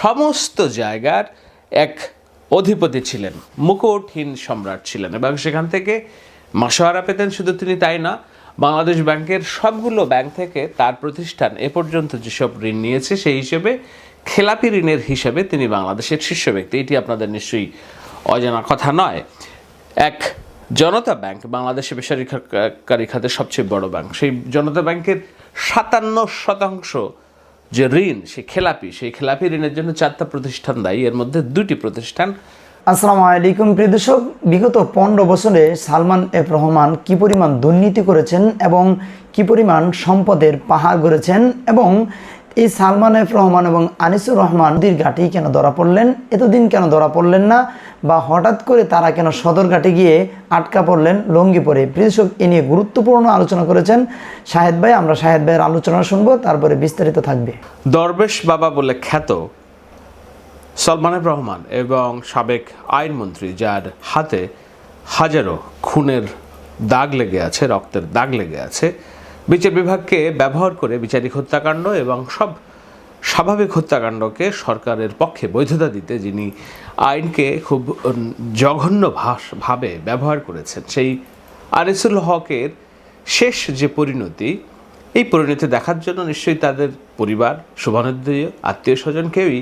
সমস্ত জায়গার এক অধিপতি ছিলেন, মুকুটহীন সম্রাট ছিলেন এবং সেখান থেকে মাসোহারা পেতেন, শুধু তিনি তাই না, বাংলাদেশ ব্যাংকের সবগুলো ব্যাংক থেকে তার প্রতিষ্ঠান এ পর্যন্ত যেসব ঋণ নিয়েছে, সেই হিসেবে খেলাপি ঋণের হিসেবে তিনি বাংলাদেশের শীর্ষ ব্যক্তি। এটি আপনাদের নিশ্চয়ই অজানা কথা নয়। এক জনতা ব্যাংক বাংলাদেশে বেসরকারি খাতের সবচেয়ে বড় ব্যাংক। সেই জনতা ব্যাংকের সাতান্ন শতাংশ যে ঋণ, সে খেলাপি, সেই খেলাপি ঋণের জন্য চারটা প্রতিষ্ঠান দায়ী। এর মধ্যে দুটি প্রতিষ্ঠান। আসসালামু আলাইকুম প্রিয় দর্শক, বিগত পনেরো বছরে সালমান এফ রহমান কি পরিমাণ দুর্নীতি করেছেন এবং কি পরিমাণ সম্পদের পাহাড় গড়েছেন এবং এই সালমান এফ রহমান এবং আনিসুর রহমান নদীর ঘাটেই কেন ধরা পড়লেন? এতদিন কেন ধরা পড়লেন না? বা হঠাৎ করে তারা কেন সদর ঘাটে গিয়ে আটকা পড়লেন? লঙ্গি পরে প্রিয় এ নিয়ে গুরুত্বপূর্ণ আলোচনা করেছেন শাহেদ ভাই। আমরা শাহেদ ভাইয়ের আলোচনা শুনব, তারপরে বিস্তারিত থাকবে। দরবেশ বাবা বলে খ্যাত সলমানের রহমান এবং সাবেক আইনমন্ত্রী, যার হাতে হাজারো খুনের দাগ লেগে আছে, রক্তের দাগ লেগে আছে বিচার বিভাগকে ব্যবহার করে বিচারিক হত্যাকাণ্ড এবং সব স্বাভাবিক হত্যাকাণ্ডকে সরকারের পক্ষে বৈধতা দিতে যিনি আইনকে খুব জঘন্য ভাস, ভাবে ব্যবহার করেছেন, সেই আনিসুল হকের শেষ যে পরিণতি, এই পরিণতি দেখার জন্য নিশ্চয়ই তাদের পরিবার, শুভানুদ্দীয় আত্মীয় স্বজন কেউই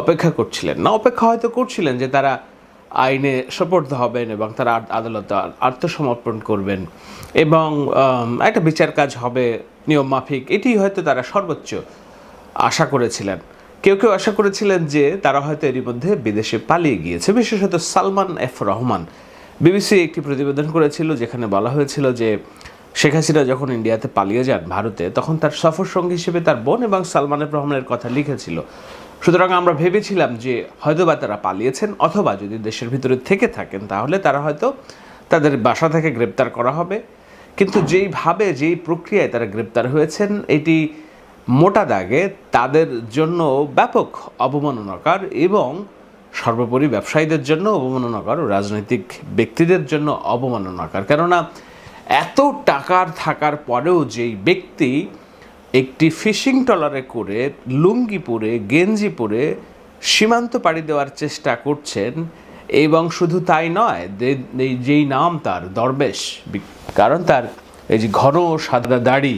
অপেক্ষা করছিলেন। না অপেক্ষা হয়তো করছিলেন যে তারা আইনে সোপর্দ হবেন এবং তারা আদ- আদালতে আত্মসমর্পণ করবেন। এবং একটা বিচার কাজ হবে, নিয়ম মাফিক, এটি হয়তো তারা সর্বোচ্চ আশা করেছিলেন। কেউ কেউ আশা করেছিলেন যে তারা হয়তো এরই মধ্যে বিদেশে পালিয়ে গিয়েছে। বিশেষত সালমান এফ রহমান। বিবিসি একটি প্রতিবেদন করেছিল যেখানে বলা হয়েছিল যে শেখ হাসিনা যখন ইন্ডিয়াতে পালিয়ে যান ভারতে, তখন তার সফর সঙ্গী হিসেবে তার বোন এবং সালমান এফ রহমানের কথা লিখেছিল। সুতরাং আমরা ভেবেছিলাম যে হয়তোবা তারা পালিয়েছেন অথবা যদি দেশের ভিতরে থেকে থাকেন, তাহলে তারা হয়তো তাদের বাসা থেকে গ্রেপ্তার করা হবে। কিন্তু যেইভাবে, যেই প্রক্রিয়ায় তারা গ্রেপ্তার হয়েছেন, এটি মোটা দাগে তাদের জন্য ব্যাপক অবমাননাকার এবং সর্বোপরি ব্যবসায়ীদের জন্য অবমাননাকার ও রাজনৈতিক ব্যক্তিদের জন্য অবমাননাকার। কেননা, এত টাকার থাকার পরেও যেই ব্যক্তি একটি ফিশিং ট্রলারে করে লুঙ্গি পরে গেঞ্জি পরে সীমান্ত পাড়ি দেওয়ার চেষ্টা করছেন এবং শুধু তাই নয় যেই নাম তার, দরবেশ কারণ তার এই যে ঘন সাদা দাড়ি,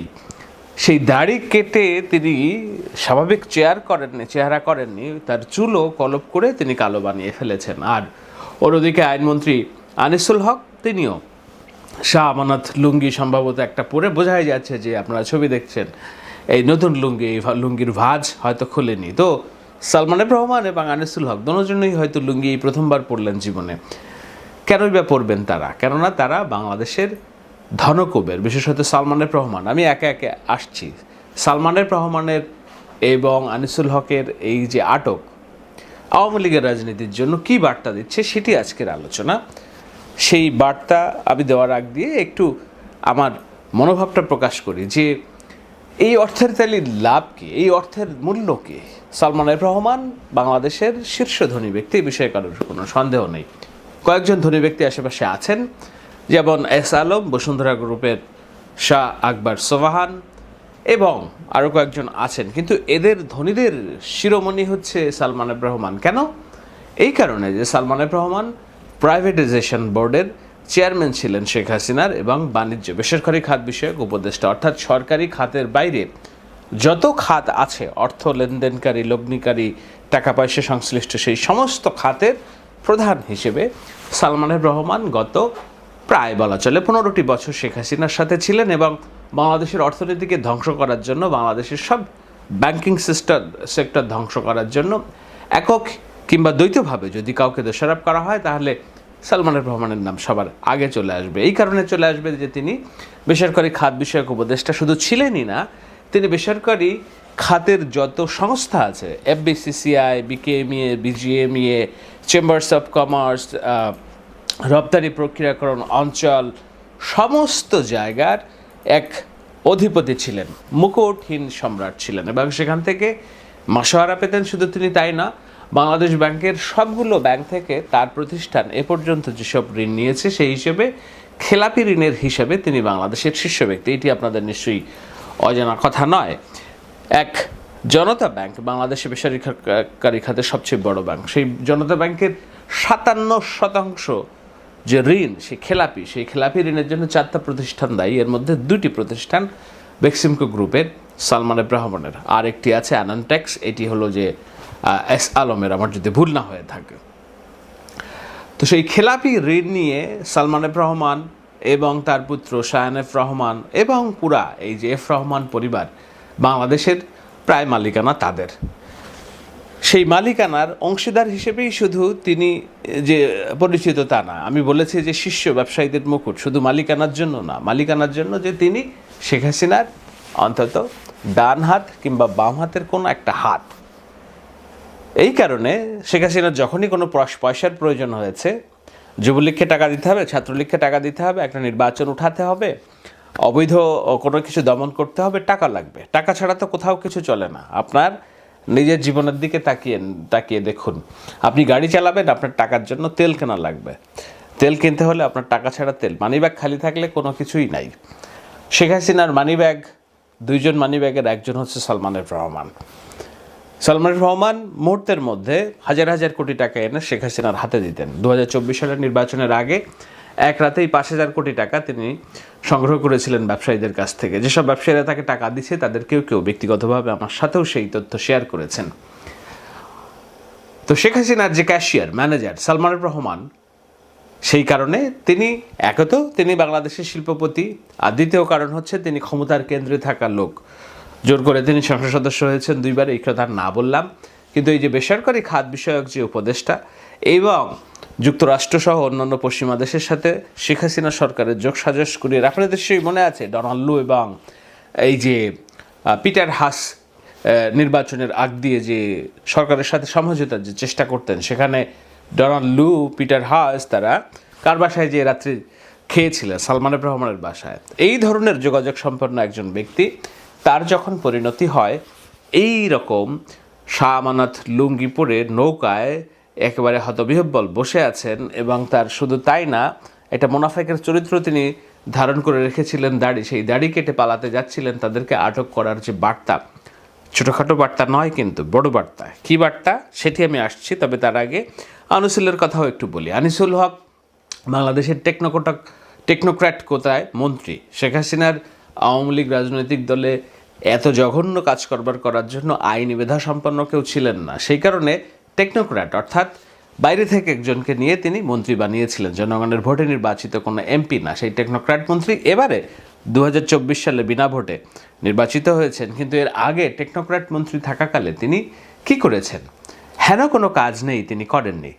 সেই দাড়ি কেটে তিনি স্বাভাবিক চেয়ার করেননি, চেহারা করেননি, তার চুলও কলপ করে তিনি কালো বানিয়ে ফেলেছেন। আর অন্যদিকে আইনমন্ত্রী আনিসুল হক, তিনিও শাহ আমানত লুঙ্গি সম্ভবত একটা পরে বোঝাই যাচ্ছে যে আপনারা ছবি দেখছেন। এই নতুন লুঙ্গি, লুঙ্গির ভাঁজ হয়তো খুলেনি। তো সালমানের রহমান এবং আনিসুল হক দুজনেই হয়তো লুঙ্গি প্রথমবার পড়লেন জীবনে। কেনই বা পড়বেন তারা? কেননা তারা বাংলাদেশের ধনকুবের, বিশেষত সালমানের রহমান। আমি একে একে আসছি। সালমানের রহমানের এবং আনিসুল হকের এই যে আটক, আওয়ামী লীগের রাজনীতির জন্য কি বার্তা দিচ্ছে সেটি আজকের আলোচনা। সেই বার্তা আমি দেওয়ার আগ দিয়ে একটু আমার মনোভাবটা প্রকাশ করি যে এই অর্থের তালির লাভ কি? এই অর্থের মূল্য কি? সালমান রহমান বাংলাদেশের শীর্ষ ধনী ব্যক্তি এই বিষয়ে কারোর কোনো সন্দেহ নেই। কয়েকজন ধনী ব্যক্তি আশেপাশে আছেন, যেমন এস আলম, বসুন্ধরা গ্রুপের শাহ আকবর সোবাহান এবং আরও কয়েকজন আছেন, কিন্তু এদের ধনীদের শিরোমণি হচ্ছে সালমান রহমান। কেন? এই কারণে যে সালমান রহমান প্রাইভেটাইজেশন বোর্ডের চেয়ারম্যান ছিলেন শেখ হাসিনার এবং বাণিজ্য, বেসরকারি খাত বিষয়ক উপদেষ্টা, অর্থাৎ সরকারি খাতের বাইরে যত খাত আছে, অর্থ লেনদেনকারী, লগ্নিকারী, টাকা পয়সা সংশ্লিষ্ট, সেই সমস্ত খাতের প্রধান হিসেবে সালমানের রহমান গত প্রায় বলা চলে পনেরোটি বছর শেখ হাসিনার সাথে ছিলেন এবং বাংলাদেশের অর্থনীতিকে ধ্বংস করার জন্য, বাংলাদেশের সব ব্যাংকিং সিস্টার, সেক্টর ধ্বংস করার জন্য একক কিংবা দ্বৈতভাবে যদি কাউকে দোষারোপ করা হয়, তাহলে সালমানের রহমানের নাম সবার আগে চলে আসবে। এই কারণে চলে আসবে যে তিনি বেসরকারি খাত বিষয়ক উপদেষ্টা শুধু ছিলেনই না, তিনি বেসরকারি খাতের যত সংস্থা আছে FBCCI BKMEA BGMEA chambers of commerce রপ্তানি প্রক্রিয়াকরণ অঞ্চল, সমস্ত জায়গার এক অধিপতি ছিলেন, মুকুটহীন সম্রাট ছিলেন এবং সেখান থেকে মাসোহারা পেতেন। শুধু তিনি তাই না বাংলাদেশ ব্যাংকের সবগুলো ব্যাংক থেকে তার প্রতিষ্ঠান এ পর্যন্ত যেসব ঋণ নিয়েছে, সেই হিসেবে খেলাপি ঋণের হিসেবে তিনি বাংলাদেশের শীর্ষ ব্যক্তি। এটি আপনাদের নিশ্চয়ই অজানা কথা নয়। এক, জনতা ব্যাংক বাংলাদেশে বেসরকারি খাতের সবচেয়ে বড় ব্যাংক। সেই জনতা ব্যাংকের সাতান্ন শতাংশ যে ঋণ, সেই খেলাপি সেই খেলাপি ঋণের জন্য চারটা প্রতিষ্ঠান দায়ী। এর মধ্যে দুটি প্রতিষ্ঠান বেক্সিমকো গ্রুপের, সালমান রহমানের আর একটি আছে অ্যানান্টেক্স এটি হলো যে এস আলমের আমার যদি ভুল না হয়ে থাকে। তো সেই খেলাপি ঋণ নিয়ে সালমান এফ রহমান এবং তার পুত্র শায়ান এফ রহমান এবং পুরা এই যে এফ রহমান পরিবার বাংলাদেশের প্রায় মালিকানা তাদের। সেই মালিকানার অংশীদার হিসেবেই শুধু তিনি যে পরিচিত তা না, আমি বলেছি যে শীর্ষ ব্যবসায়ীদের মুকুট শুধু মালিকানার জন্য না, মালিকানার জন্য যে তিনি শেখ হাসিনার অন্তত ডান হাত কিংবা বাম হাতের কোনো একটা হাত এই কারণে শেখ হাসিনার যখনই কোনো পয়স- পয়সার প্রয়োজন হয়েছে, যুবলীগকে টাকা দিতে হবে, ছাত্রলীগকে টাকা দিতে হবে, একটা নির্বাচন উঠাতে হবে, অবৈধ কোনো কিছু দমন করতে হবে, টাকা লাগবে। টাকা ছাড়া তো কোথাও কিছু চলে না। আপনার নিজের জীবনের দিকে তাকিয়ে তাকিয়ে দেখুন। আপনি গাড়ি চালাবেন, আপনার টাকার জন্য তেল কেনা লাগবে। তেল কিনতে হলে আপনার টাকা ছাড়া তেল মানি ব্যাগ খালি থাকলে কোনো কিছুই নাই। শেখ হাসিনার মানি ব্যাগ দুইজন মানি ব্যাগের একজন হচ্ছে সালমানের রহমান। সালমান রহমান মুহূর্তের মধ্যে হাজার হাজার কোটি টাকা এনে শেখ হাসিনার হাতে দিতেন। দু সালের নির্বাচনের আগে এক রাতেই পাঁচ হাজার কোটি টাকা তিনি সংগ্রহ করেছিলেন ব্যবসায়ীদের কাছ থেকে। যেসব ব্যবসায়ীরা তাকে টাকা দিচ্ছে তাদের কেউ কেউ ব্যক্তিগতভাবে আমার সাথেও সেই তথ্য শেয়ার করেছেন। তো শেখ হাসিনার যে ক্যাশিয়ার, ম্যানেজার সালমান রহমান, সেই কারণে তিনি একত তিনি বাংলাদেশের শিল্পপতি। আর দ্বিতীয় কারণ হচ্ছে তিনি ক্ষমতার কেন্দ্রে থাকা লোক। জোর করে তিনি সংসদ সদস্য হয়েছেন দুইবার, এই কথা না বললাম। কিন্তু এই যে বেসরকারি খাত বিষয়ক যে উপদেষ্টা এবং যুক্তরাষ্ট্রসহ অন্যান্য পশ্চিমা দেশের সাথে শেখ হাসিনা সরকারের যোগ সাজস করিয়ে আপনাদের সেই মনে আছে, ডোনাল্ড এবং এই যে পিটার হাস নির্বাচনের আগ দিয়ে যে সরকারের সাথে সমঝোতার যে চেষ্টা করতেন, সেখানে ডোনাল্ড লু, পিটার হাস তারা কার বাসায় যে রাত্রি খেয়েছিলেন সালমান রহমানের বাসায়। এই ধরনের যোগাযোগ সম্পন্ন একজন ব্যক্তি তার যখন পরিণতি হয় এই রকম শাহ আমানত লুঙ্গি পরে নৌকায় একেবারে হতবিহব্বল বসে আছেন এবং তার শুধু তাই না, এটা মোনাফেকের চরিত্র তিনি ধারণ করে রেখেছিলেন দাড়ি। সেই দাড়ি কেটে পালাতে যাচ্ছিলেন তাদেরকে আটক করার যে বার্তা। ছোটোখাটো বার্তা নয় কিন্তু, বড় বার্তা। কী বার্তা? সেটি আমি আসছি, তবে তার আগে আনিসুলের কথাও একটু বলি। আনিসুল হক বাংলাদেশের টেকনোকটক, টেকনোক্র্যাট কোথায়? মন্ত্রী। শেখ হাসিনার আওয়ামী লীগ রাজনৈতিক দলে এত জঘন্য কাজ করবার করার জন্য আইনি মেধা সম্পন্ন কেউ ছিলেন না। সেই কারণে টেকনোক্র্যাট অর্থাৎ বাইরে থেকে একজনকে নিয়ে তিনি মন্ত্রী বানিয়েছিলেন। জনগণের ভোটে নির্বাচিত কোনো এমপি না, সেই টেকনোক্র্যাট মন্ত্রী। এবারে দু হাজার চব্বিশ সালে বিনা ভোটে নির্বাচিত হয়েছেন, কিন্তু এর আগে টেকনোক্র্যাট মন্ত্রী থাকাকালে তিনি কি করেছেন? হেন কোনো কাজ নেই, তিনি করেননি।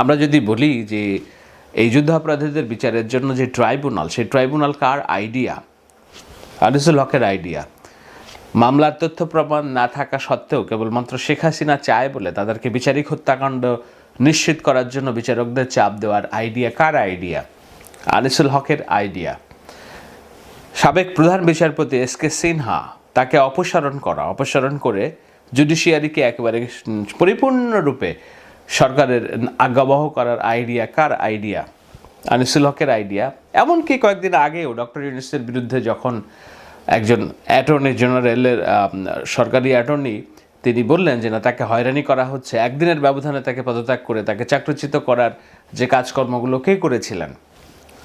আমরা যদি বলি যে এই যুদ্ধাপরাধীদের বিচারের জন্য যে ট্রাইব্যুনাল সেই ট্রাইব্যুনাল কার? আইডিয়া। আনিসুল হকের আইডিয়া মামলার তথ্য প্রমাণ না থাকা সত্ত্বেও কেবলমাত্র শেখ হাসিনা চায় বলে তাদেরকে বিচারিক হত্যাকাণ্ড নিশ্চিত করার জন্য বিচারকদের চাপ দেওয়ার আইডিয়া কার আইডিয়া আনিসুল হকের আইডিয়া সাবেক প্রধান বিচারপতি এস কে সিনহা তাকে অপসারণ করা, অপসারণ করে জুডিশিয়ারিকে একেবারে পরিপূর্ণরূপে সরকারের আজ্ঞাবহ করার আইডিয়া কার আইডিয়া আনিসুল হকের আইডিয়া এমনকি কয়েকদিন আগেও ডক্টর ইউনিসের বিরুদ্ধে যখন একজন অ্যাটর্নি জেনারেলের সরকারি অ্যাটর্নি, তিনি বললেন যে না, তাকে হয়রানি করা হচ্ছে। একদিনের ব্যবধানে তাকে পদত্যাগ করে, তাকে চাকরিচ্যুত করার যে কাজকর্মগুলো কে করেছিলেন?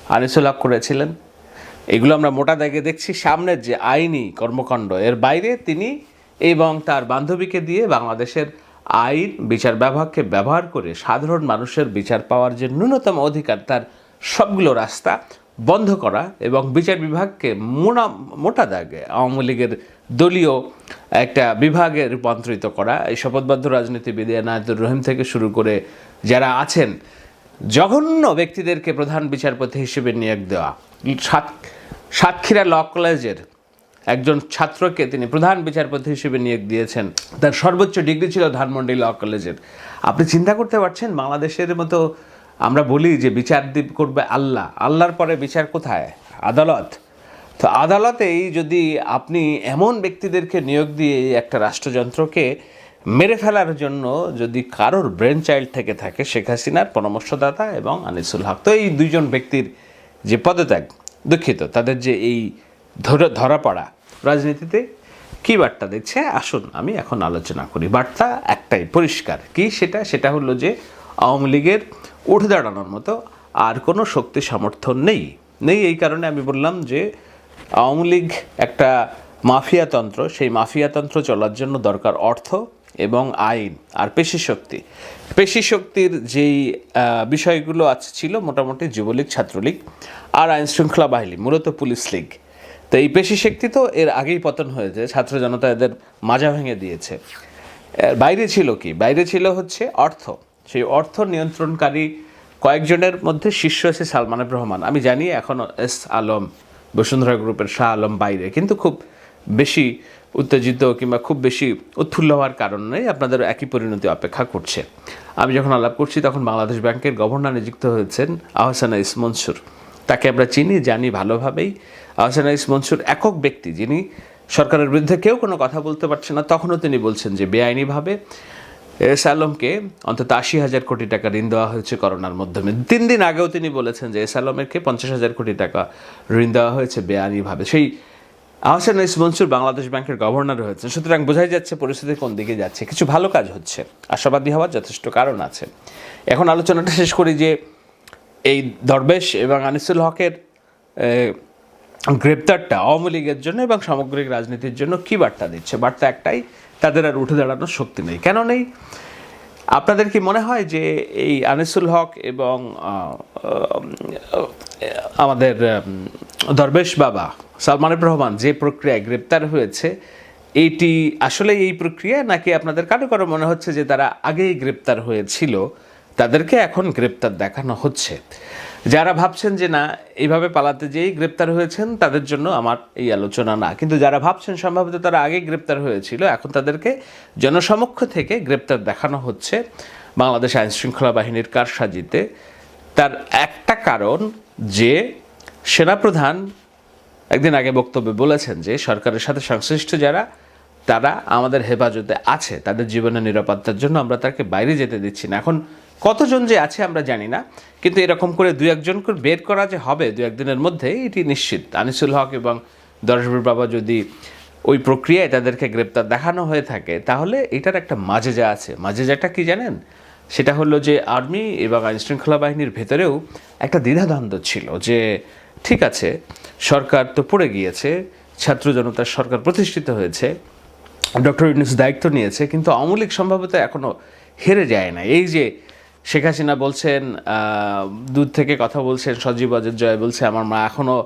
আনিসুল করেছিলেন। এগুলো আমরা মোটা দাগে দেখছি। সামনের যে আইনি কর্মকাণ্ড, এর বাইরে তিনি এবং তার বান্ধবীকে দিয়ে বাংলাদেশের আইন, বিচার বিভাগকে ব্যবহার করে সাধারণ মানুষের বিচার পাওয়ার যে ন্যূনতম অধিকার, তার সবগুলো রাস্তা বন্ধ করা এবং বিচার বিভাগকে মোনা, মোটা দাগে আওয়ামী লীগের দলীয় একটা বিভাগে রূপান্তরিত করা। এই শপথবদ্ধ রাজনীতিবিদ এনায়তুর রহিম থেকে শুরু করে যারা আছেন, জঘন্য ব্যক্তিদেরকে প্রধান বিচারপতি হিসেবে নিয়োগ দেওয়া। সাত- সাতক্ষীরা ল কলেজের একজন ছাত্রকে তিনি প্রধান বিচারপতি হিসেবে নিয়োগ দিয়েছেন। তার সর্বোচ্চ ডিগ্রি ছিল ধানমন্ডি ল কলেজের। আপনি চিন্তা করতে পারছেন, বাংলাদেশের মতো আমরা বলি যে বিচার দিব করবে আল্লাহ। আল্লাহর পরে বিচার কোথায়? আদালত। তো আদালতেই যদি আপনি এমন ব্যক্তিদেরকে নিয়োগ দিয়ে একটা রাষ্ট্রযন্ত্রকে মেরে ফেলার জন্য যদি কারোর ব্রেন চাইল্ড থেকে থাকে, শেখ হাসিনার পরামর্শদাতা এবং আনিসুল হক, তো এই দুইজন ব্যক্তির যে পদত্যাগ, দুঃখিত, তাদের যে এই ধরে পড়া রাজনীতিতে, কি বার্তা দিচ্ছে? আসুন, আমি এখন আলোচনা করি। বার্তা একটাই, পরিষ্কার। কি সেটা? সেটা হলো যে আওয়ামী লীগের উঠে দাঁড়ানোর মতো আর কোনো শক্তি সামর্থ্য নেই। নেই এই কারণে আমি বললাম যে আওয়ামী লীগ একটা মাফিয়াতন্ত্র সেই মাফিয়াতন্ত্র চলার জন্য দরকার অর্থ এবং আইন আর পেশি শক্তি। পেশি শক্তির যেই বিষয়গুলো আছে ছিল মোটামুটি যুবলীগ, ছাত্রলীগ আর আইন শৃঙ্খলা বাহিনী, মূলত পুলিশ লীগ। তো এই পেশি শক্তি তো এর আগেই পতন হয়েছে, ছাত্র জনতা এদের মাজা ভেঙে দিয়েছে। বাইরে ছিল কি? বাইরে ছিল হচ্ছে অর্থ। সেই অর্থ নিয়ন্ত্রণকারী কয়েকজনের মধ্যে শীর্ষ আছে সালমানের রহমান। আমি জানি এখন এস আলম, বসুন্ধরা গ্রুপের শাহ আলম বাইরে, কিন্তু খুব বেশি উত্তেজিত কিংবা খুব বেশি উৎফুল্ল হওয়ার কারণে আপনাদের একই পরিণতি অপেক্ষা করছে। আমি যখন আলাপ করছি তখন বাংলাদেশ ব্যাংকের গভর্নর নিযুক্ত হয়েছেন আহসানা ইস মনসুর। তাকে আমরা চিনি, জানি ভালোভাবেই। আহসানা ইস মনসুর একক ব্যক্তি, যিনি সরকারের বিরুদ্ধে কেউ কোনো কথা বলতে পারছে না। তখনও তিনি বলছেন যে বেআইনিভাবে এস আলমকে অন্তত আশি হাজার কোটি টাকা ঋণ দেওয়া হয়েছে করোনার মাধ্যমে। তিন দিন আগেও তিনি বলেছেন যে এস আলমেরকে পঞ্চাশ হাজার কোটি টাকা ঋণ দেওয়া হয়েছে বেআইনিভাবে। সেই আহসান ইস মনসুর বাংলাদেশ ব্যাংকের গভর্নর হয়েছেন। সুতরাং বোঝাই যাচ্ছে পরিস্থিতি কোন দিকে যাচ্ছে। কিছু ভালো কাজ হচ্ছে। আশাবাদী হওয়ার যথেষ্ট কারণ আছে। এখন আলোচনাটা শেষ করি যে এই দরবেশ এবং আনিসুল হকের গ্রেপ্তারটা আওয়ামী লীগের জন্য এবং সামগ্রিক রাজনীতির জন্য কি বার্তা দিচ্ছে? বার্তা একটাই তাদের আর উঠে দাঁড়ানোর শক্তি নেই। কেন নেই? আপনাদের কি মনে হয় যে এই আনিসুল হক এবং আমাদের দরবেশ বাবা সালমানের রহমান যে প্রক্রিয়ায় গ্রেপ্তার হয়েছে এইটি আসলে এই প্রক্রিয়া নাকি আপনাদের কারও কারও মনে হচ্ছে যে তারা আগেই গ্রেপ্তার হয়েছিল, তাদেরকে এখন গ্রেপ্তার দেখানো হচ্ছে? যারা ভাবছেন যে না, এইভাবে পালাতে যেই গ্রেপ্তার হয়েছেন, তাদের জন্য আমার এই আলোচনা না। কিন্তু যারা ভাবছেন সম্ভবত তারা আগেই গ্রেপ্তার হয়েছিল, এখন তাদেরকে জনসমক্ষ থেকে গ্রেপ্তার দেখানো হচ্ছে বাংলাদেশ আইন শৃঙ্খলা বাহিনীর কারসাজিতে। তার একটা কারণ যে, সেনাপ্রধান একদিন আগে বক্তব্যে বলেছেন যে, সরকারের সাথে সংশ্লিষ্ট যারা, তারা আমাদের হেফাজতে আছে, তাদের জীবনের নিরাপত্তার জন্য আমরা তাকে বাইরে যেতে দিচ্ছি না। এখন কতজন যে আছে আমরা জানি না, কিন্তু এরকম করে দু একজন করে বের করা যে হবে দু একদিনের মধ্যে, এটি নিশ্চিত। আনিসুল হক এবং দরজবুর বাবা যদি ওই প্রক্রিয়ায় তাদেরকে গ্রেপ্তার দেখানো হয়ে থাকে, তাহলে এটার একটা মাজেজা আছে। মাজেজাটা কি জানেন? সেটা হলো যে আর্মি এবং আইনশৃঙ্খলা বাহিনীর ভেতরেও একটা দ্বিধাদ্বন্দ্ব ছিল যে, ঠিক আছে, সরকার তো পড়ে গিয়েছে, ছাত্র জনতার সরকার প্রতিষ্ঠিত হয়েছে, ডক্টর ইউনুস দায়িত্ব নিয়েছে, কিন্তু আওয়ামী লীগ সম্ভবত এখনও হেরে যায় না এই যে শেখ হাসিনা বলছেন দূর থেকে কথা বলছেন সজীব অজয় জয় বলছে আমার মা এখনও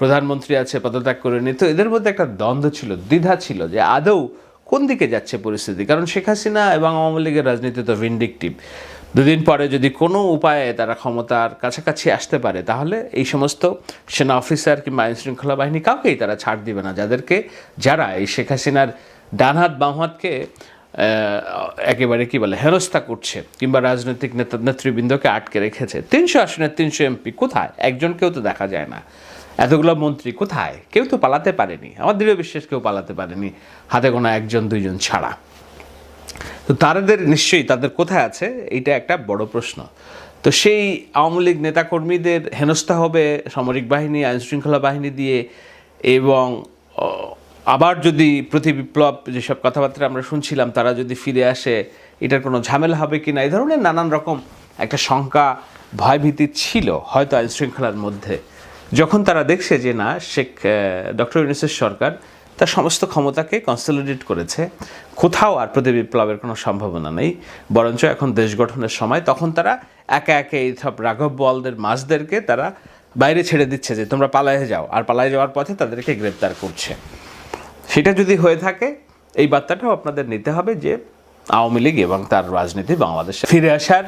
প্রধানমন্ত্রী আছে পদত্যাগ করেনি। তো এদের মধ্যে একটা দ্বন্দ্ব ছিল দ্বিধা ছিল যে আদৌ কোন দিকে যাচ্ছে পরিস্থিতি? কারণ শেখ হাসিনা এবং আওয়ামী লীগের রাজনীতি তো ভিন্ডিকটিভ দুদিন পরে যদি কোনো উপায়ে তারা ক্ষমতার কাছাকাছি আসতে পারে তাহলে এই সমস্ত সেনা অফিসার কিংবা আইন শৃঙ্খলা বাহিনী কাউকেই তারা ছাড় দিবে না। যাদেরকে যারা এই শেখ হাসিনার ডান হাত বাম হাতকে আহ, একেবারে কি বলে, হেনস্থা করছে কিংবা রাজনৈতিক নেতা নেতৃবৃন্দকে আটকে রেখেছে। তিনশো আসনের তিনশো এমপি কোথায়? একজনকেও তো দেখা যায় না। এতগুলো মন্ত্রী কোথায়? কেউ তো পালাতে পারেনি। আমার দৃঢ় বিশ্বাস কেউ পালাতে পারেনি, হাতে গোনা একজন, দুইজন ছাড়া। তো তাদের নিশ্চয়ই তাদের কোথায় আছে? এইটা একটা বড় প্রশ্ন। তো সেই আওয়ামী লীগ নেতাকর্মীদের হেনস্থা হবে সামরিক বাহিনী, আইনশৃঙ্খলা বাহিনী দিয়ে এবং আবার যদি প্রতি বিপ্লব যেসব কথাবার্তা আমরা শুনছিলাম, তারা যদি ফিরে আসে, এটার কোনো ঝামেলা হবে কি না এই ধরনের নানান রকম একটা শঙ্কা, ভয়ভীতি ছিল হয়তো আইন শৃঙ্খলার মধ্যে। যখন তারা দেখছে যে না, শেখ ডক্টর ইউনিসের সরকার তার সমস্ত ক্ষমতাকে কনসলিডেট করেছে, কোথাও আর প্রতি বিপ্লবের কোনো সম্ভাবনা নেই, বরঞ্চ এখন দেশ গঠনের সময়, তখন তারা একে একে এই সব রাঘব বলদের মাসদেরকে তারা বাইরে ছেড়ে দিচ্ছে যে তোমরা পালায়ে যাও। আর পালায়ে যাওয়ার পথে তাদেরকে গ্রেপ্তার করছে। সেটা যদি হয়ে থাকে, এই বার্তাটাও আপনাদের নিতে হবে যে আওয়ামী লীগ এবং তার রাজনীতি বাংলাদেশে ফিরে আসার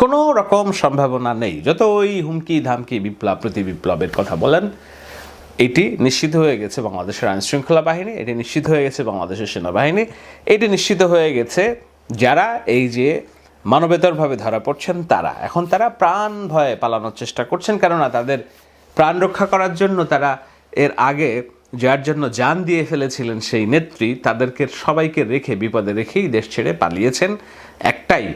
কোনো রকম সম্ভাবনা নেই। যত ওই হুমকি, ধামকি, বিপ্লব, প্রতি বিপ্লবের কথা বলেন, এটি নিশ্চিত হয়ে গেছে বাংলাদেশের আইন শৃঙ্খলা বাহিনী, এটি নিশ্চিত হয়ে গেছে বাংলাদেশের সেনাবাহিনী, এটি নিশ্চিত হয়ে গেছে যারা এই যে মানবেতরভাবে ধরা পড়ছেন তারা। এখন তারা প্রাণ ভয়ে পালানোর চেষ্টা করছেন, কেননা তাদের প্রাণ রক্ষা করার জন্য তারা এর আগে যার জন্য জান দিয়ে ফেলেছিলেন সেই নেত্রী, তাদেরকে সবাইকে রেখে, বিপদে রেখেই দেশ ছেড়ে পালিয়েছেন একটাই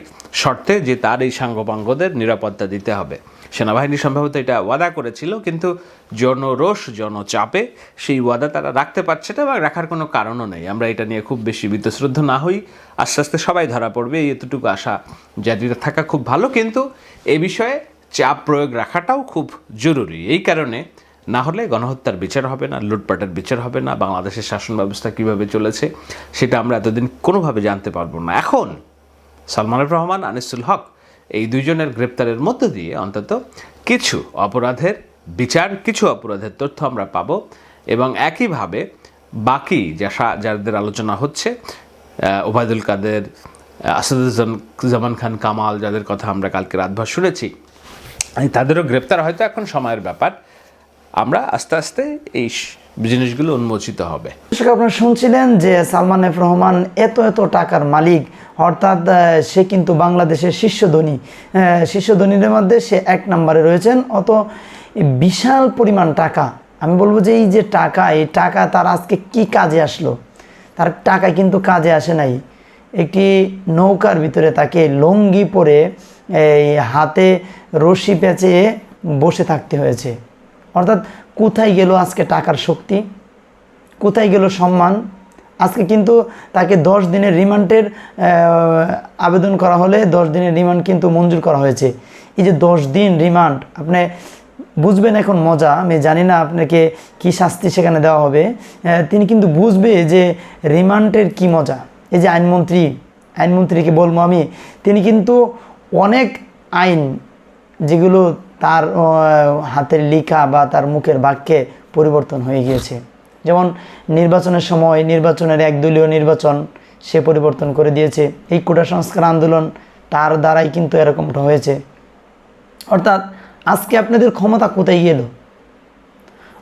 শর্তে যে তার এই সাঙ্গপাঙ্গদের নিরাপত্তা দিতে হবে। সেনাবাহিনী সম্ভবত এটা ওয়াদা করেছিল, কিন্তু জনরোষ, জনচাপে সেই ওয়াদা তারা রাখতে পারছে না বা রাখার কোনো কারণও নেই। আমরা এটা নিয়ে খুব বেশি বিতশ্রদ্ধ না হই। আস্তে আস্তে সবাই ধরা পড়বে, এই এতটুকু আশা জারি থাকা খুব ভালো, কিন্তু এ বিষয়ে চাপ প্রয়োগ রাখাটাও খুব জরুরি। এই কারণে না হলে গণহত্যার বিচার হবে না, লুটপাটের বিচার হবে না, বাংলাদেশের শাসন ব্যবস্থা কীভাবে চলেছে সেটা আমরা এতদিন কোনোভাবে জানতে পারব না। এখন সালমানুর রহমান, আনিসুল হক এই দুইজনের গ্রেপ্তারের মধ্য দিয়ে অন্তত কিছু অপরাধের বিচার, কিছু অপরাধের তথ্য আমরা পাব এবং একইভাবে বাকি যা যাদের আলোচনা হচ্ছে ওবায়দুল কাদের আসাদুজ্জামান খান, কামাল, যাদের কথা আমরা কালকে রাতভর শুনেছি, তাদেরও গ্রেপ্তার হয়তো এখন সময়ের ব্যাপার। আমরা আস্তে আস্তে এই জিনিসগুলো উন্মোচিত হবে। আপনারা শুনছিলেন যে সালমান এফ রহমান এত এত টাকার মালিক, অর্থাৎ সে কিন্তু বাংলাদেশের শীর্ষ ধনী। শীর্ষ ধনীদের মধ্যে সে এক নম্বরে রয়েছেন। অত বিশাল পরিমাণ টাকা। আমি বলব যে এই যে টাকা, এই টাকা তার আজকে কি কাজে আসলো? তার টাকা কিন্তু কাজে আসে নাই। একটি নৌকার ভিতরে তাকে লঙ্গি পরে, এই হাতে রশি পেঁচিয়ে বসে থাকতে হয়েছে। অর্থাৎ কোথায় গেল আজকে টাকার শক্তি? কোথায় গেল সম্মান? আজকে কিন্তু তাকে দশ দিনের রিমান্ডের আবেদন করা হলে দশ দিনের রিমান্ড কিন্তু মঞ্জুর করা হয়েছে। এই যে দশ দিন রিমান্ড, আপনি বুঝবেন এখন মজা, আমি জানি না আপনাকে কি শাস্তি সেখানে দেওয়া হবে। তিনি কিন্তু বুঝবে যে রিমান্ডের কি মজা। এই যে আইনমন্ত্রী, আইনমন্ত্রীকে বলব আমি, তিনি কিন্তু অনেক আইন, যেগুলো তার হাতের লেখা বা তার মুখের বাক্যে পরিবর্তন হয়ে গিয়েছে। যেমন নির্বাচনের সময় নির্বাচনের একদলীয় নির্বাচন সে পরিবর্তন করে দিয়েছে। এই কোটা সংস্কার আন্দোলন তার দ্বারাই কিন্তু এরকমটা হয়েছে। অর্থাৎ আজকে আপনাদের ক্ষমতা কোথায় গেল?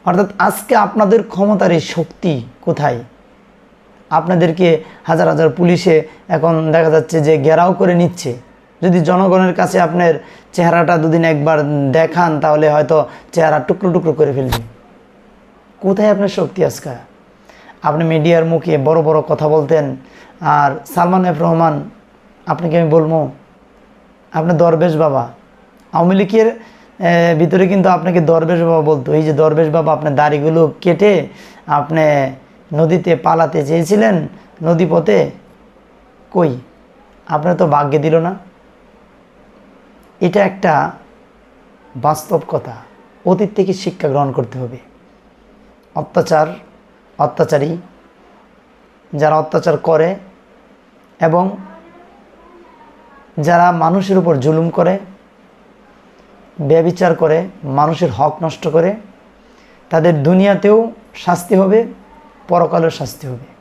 অর্থাৎ আজকে আপনাদের ক্ষমতার এই শক্তি কোথায়? আপনাদেরকে হাজার হাজার পুলিশে এখন দেখা যাচ্ছে যে ঘেরাও করে নিচ্ছে। যদি জনগণের কাছে আপনার চেহারাটা দুদিন একবার দেখান, তাহলে হয়তো চেহারা টুকরো টুকরো করে ফেলবে। কোথায় আপনার শক্তি আজকে? আপনি মিডিয়ার মুখে বড় বড় কথা বলতেন, আর সালমান এফ রহমান, আপনাকে আমি বলব আপনি দরবেশ বাবা, আওয়ামী লীগের ভিতরে কিন্তু আপনাকে দরবেশ বাবা বলতো, এই যে দরবেশ বাবা আপনার দাড়িগুলো কেটে আপনি নদীতে পালাতে চেয়েছিলেন, নদীপথে কই? আপনার তো ভাগ্যে দিল না। এটা একটা বাস্তব কথা। অতীত থেকে শিক্ষা গ্রহণ করতে হবে। অত্যাচার, অত্যাচারী, যারা অত্যাচার করে এবং যারা মানুষের উপর জুলুম করে, ব্যবিচার করে, মানুষের হক নষ্ট করে, তাদের দুনিয়াতেও শাস্তি হবে, পরকালেও শাস্তি হবে।